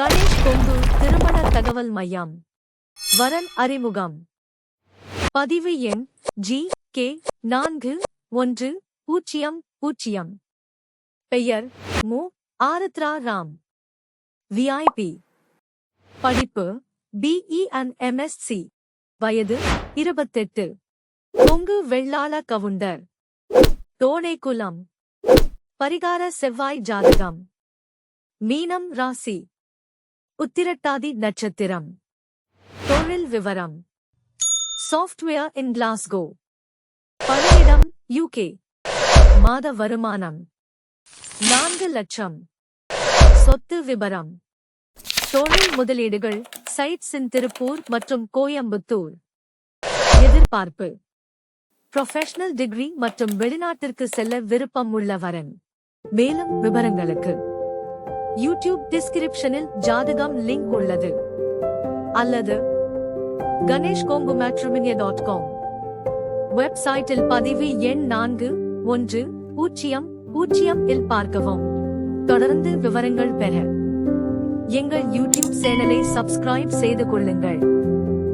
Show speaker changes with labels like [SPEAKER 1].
[SPEAKER 1] கணேஷ் கொங்கு திருமண தகவல் மையம். வரன் அறிமுகம். பதிவு எண் ஜி கே நான்கு ஒன்று பூஜ்ஜியம் பூஜ்ஜியம். பெயர் மு. ஆருத்ரா ராம். விஐபி படிப்பு பிஇ அண்ட் எம்எஸ்சி வயது இருபத்தெட்டு. கொங்கு வெள்ளாள கவுண்டர். தோணைக்குளம். பரிகார செவ்வாய் ஜாதகம். மீனம் ராசி. உத்திரட்டாதி நட்சத்திரம். தொழில் விவரம். சாஃப்ட்வேர் இன் கிளாஸ்கோ பணியிடம் யூகே மாத வருமானம். நான்கு லட்சம். சொத்து விபரம். தொழில் முதலீடுகள் சைட்ஸின் திருப்பூர் மற்றும் கோயம்புத்தூர் எதிர்பார்ப்பு. ப்ரொஃபஷனல் டிகிரி மற்றும் வெளிநாட்டிற்கு செல்ல விருப்பம் உள்ளவரன். மேலும் விவரங்களுக்கு. யூடியூப் டிஸ்கிரிப்ஷனில் ஜாதகம் லிங்க் உள்ளது. அல்லது Ganesh Kongu matrimony dot com வெப்சைட்டில் பதிவு எண் நான்கு ஒன்று பூஜ்ஜியம் பூஜ்ஜியம் இல் பார்க்கவும். தொடர்ந்து விவரங்கள் பெற எங்கள் யூடியூப் சேனலை சப்ஸ்கிரைப் செய்து கொள்ளுங்கள்.